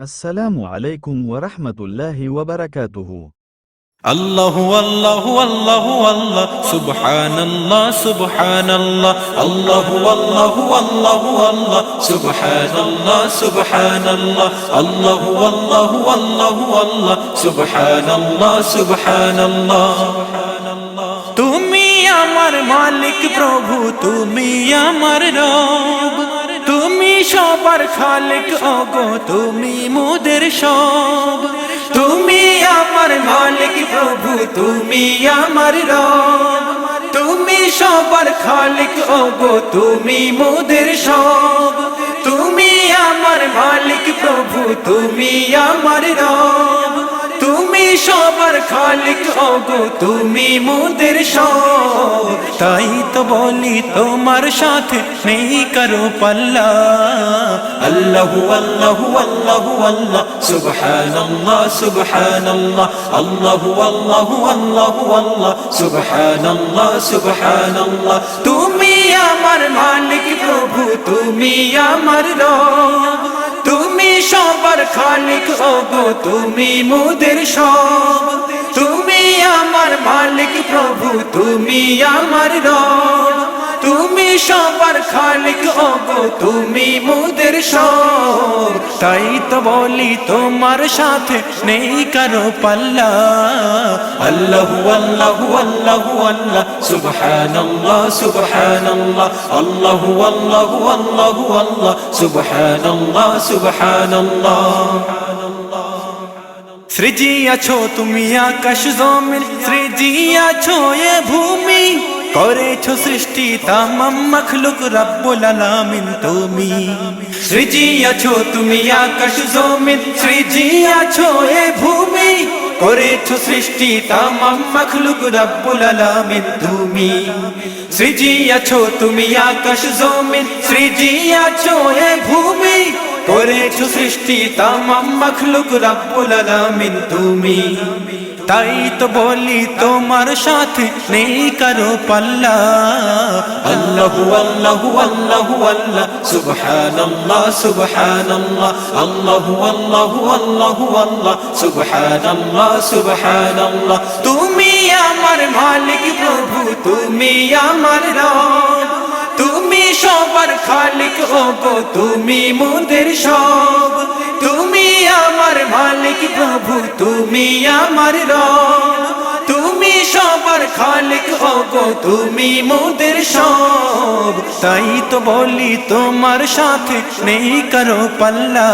السلام عليكم ورحمة الله وبركاته الله والله والله والله سبحان الله سبحان الله الله والله والله والله سبحان الله سبحان الله الله والله والله والله سبحان الله سبحان الله তুমি আমার মালিক প্রভু তুমি আমার রব তুমি সবার খালিক অগ তুমি মোদের সব। তুমি আমার মালিক প্রভু, তুমি আমার রব। তুমি সবার খালিক অগ তুমি মোদের সব। তুমি আমার মালিক প্রভু, তুমি আমার রব। সবার খালিক ওগো তুমি মোদের সব। তাই তো বলি তোমার সাথে নেই করো পাল্লা। আল্লাহু আল্লাহু আল্লাহু আল্লাহ, সুবহানাল্লাহ সুবহানাল্লাহ। আল্লাহু আল্লাহু আল্লাহু আল্লাহ, সুবহানাল্লাহ সুবহানাল্লাহ। তুমি আমার মালিক প্রভু, তুমি আমার রব। ওগো তুমি মোদের সব। তুমি আমার মালিক প্রভু, তুমি আমার তুমি সবার খালিক, ওগো, তুমি মোদের সব। তাই তো বলি, তোমার সাথে নেই কারও পাল্লা। আল্লাহু আল্লাহু আল্লাহু, আল্লাহ। সুবহানাল্লাহ সুবহানাল্লাহ। আল্লাহু আল্লাহু আল্লাহু, আল্লাহ। সুবহানাল্লাহ সুবহানাল্লাহ। সৃজি আছো তুমি আকাশ জমিন সৃজি আছো এ ভূমি। করেছ সৃষ্টি তামাম মখলুক রব্বুল আলামিন তুমি। সৃজি আছো তুমি আকাশ জমিন সৃজি আছো এ ভূমি। করেছ সৃষ্টি তামাম মখলুক রব্বুল আলামিন তুমি। সৃজি আছো তুমি আকাশ জমিন সৃজি আছো এ ভূমি। করেছ সৃষ্টি, তামাম মখলুক রব্বুল আলামিন তুমি। তাই তো বলি তোমার সাথে নেই কারও পাল্লা। আল্লাহু আল্লাহু আল্লাহু আল্লাহ, সুবহানাল্লাহ সুবহানাল্লাহ। আল্লাহু আল্লাহু আল্লাহু আল্লাহ, সুবহানাল্লাহ সুবহানাল্লাহ। তুমি আমার মালিক প্রভু, তুমি আমার রব খালিক হব তুমি মোদের সব। তুমি আমার মালিক প্রভু তুমি আমার রব। খালিক ওগো তুমি মোদের সব। তাই তো বলি তোমার সাথে নেই করো পাল্লা।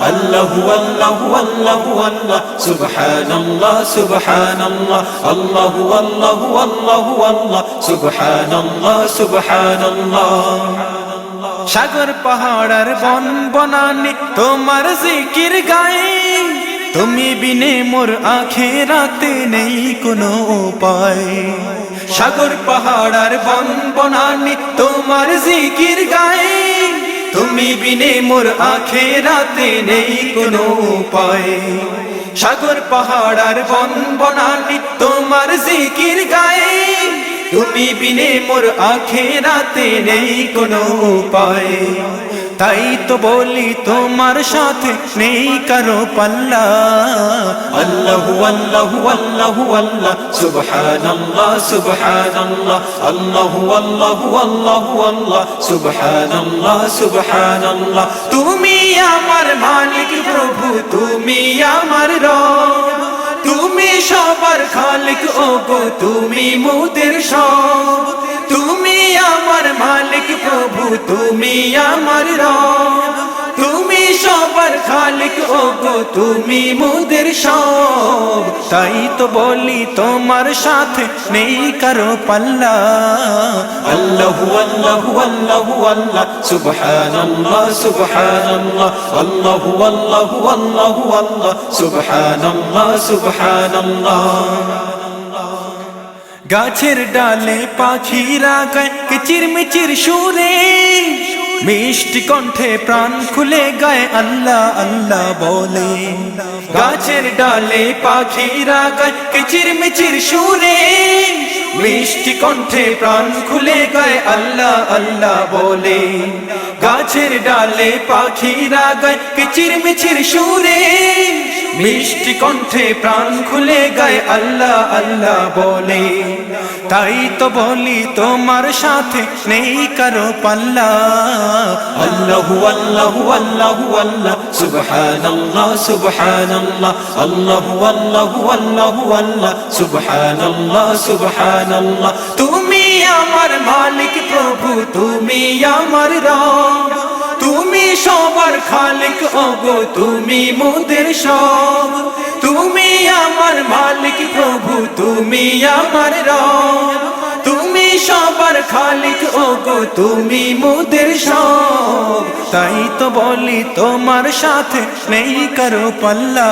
আল্লাহু আল্লাহু আল্লাহু আল্লাহ, সুবহানাল্লাহ সুবহানাল্লাহ। আল্লাহু আল্লাহু আল্লাহু আল্লাহ, সুবহানাল্লাহ সুবহানাল্লাহ। সাগর পাহাড়ার বন বনানি তোমার জিকির গায়ে। তুমি বিনে মোর আখে রাতে নেই কোনো উপায়। সাগর পাহাড়ার বন বনানি তোমার জিকির গায়ে। তুমি বিনে মোর আখে রাতে নেই কোনো উপায়। সাগর পাহাড়ার বন বনানি তোমার জিকির গায়ে। তুমি বিনে মোর আখে রাতে নেই কোনো উপায়। তাই তো বলি তোমার সাথে নেই কারও পাল্লা। আল্লাহু আল্লাহু আল্লাহু, আল্লাহ। সুবহানাল্লাহ সুবহানাল্লাহ। আল্লাহু আল্লাহু আল্লাহু, আল্লাহ। সুবহানাল্লাহ সুবহানাল্লাহ। তুমি আমার মালিক প্রভু, তুমি আমার রব। তুমি সবার খালিক, ওগো, তুমি মোদের সব। তুমি আমার রব, তুমি সবার খালিক, ওগো, তুমি মোদের সব। তাই তো বলি তোমার সাথে নেই কারও পাল্লা। আল্লাহু আল্লাহু আল্লাহু, আল্লাহ, সুবহানাল্লাহ সুবহানাল্লাহ, আল্লাহু আল্লাহু আল্লাহু, আল্লাহ, সুবহানাল্লাহ সুবহানাল্লাহ। গাছের ডালে পাখিরা গায় কিচির মিচির সুরে। মিষ্টি কণ্ঠে প্রাণ খুলে গায়, আল্লাহ আল্লাহ বলে। গাছের ডালে পাখিরা গায় কিচির মিচির সুরে। মিষ্টি কণ্ঠে প্রাণ খুলে গায়, আল্লাহ আল্লাহ বলে। গাছের ডালে পাখিরা গায় কিচির মিচির সুরে। মিষ্টি কণ্ঠে প্রাণ খুলে গায় আল্লাহ আল্লাহ বলে। তাই তো বলি তোমার সাথে নেই কারও পাল্লা। আল্লাহু আল্লাহু আল্লাহু, আল্লাহ। সুবহানাল্লাহ সুবহানাল্লাহ। আল্লাহু আল্লাহু আল্লাহু, আল্লাহ। সুবহানাল্লাহ সুবহানাল্লাহ। তুমি আমার মালিক প্রভু, তুমি আমার রব। তুমি সবার খালিক ওগো তুমি মোদের সব। তুমি আমার মালিক প্রভু তুমি আমার রব। তুমি সবার খালিক, ওগো, তুমি মোদের সব। তাই তো বলি, তোমার সাথে নেই কারও পাল্লা।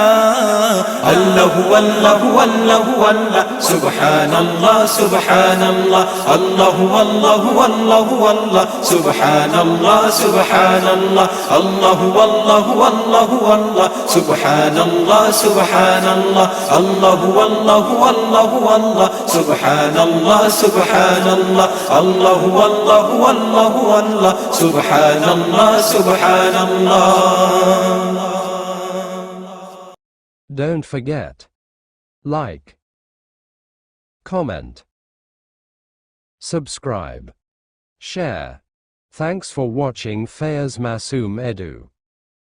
আল্লাহু আল্লাহু আল্লাহু, আল্লাহ। সুবহানাল্লাহ সুবহানাল্লাহ। আল্লাহু আল্লাহু আল্লাহু, আল্লাহ। সুবহানাল্লাহ সুবহানাল্লাহ। আল্লাহু আল্লাহু আল্লাহু, আল্লাহ। সুবহানাল্লাহ সুবহানাল্লাহ। আল্লাহু আল্লাহু আল্লাহু, আল্লাহ। সুবহানাল্লাহ সুবহানাল্লাহ। আল্লাহু আল্লাহু আল্লাহু আল্লাহ সুবহানাল্লাহ সুবহানাল্লাহ Don't forget. Like. Comment. Subscribe. Share. Thanks for watching Fayaz Masoom Edu.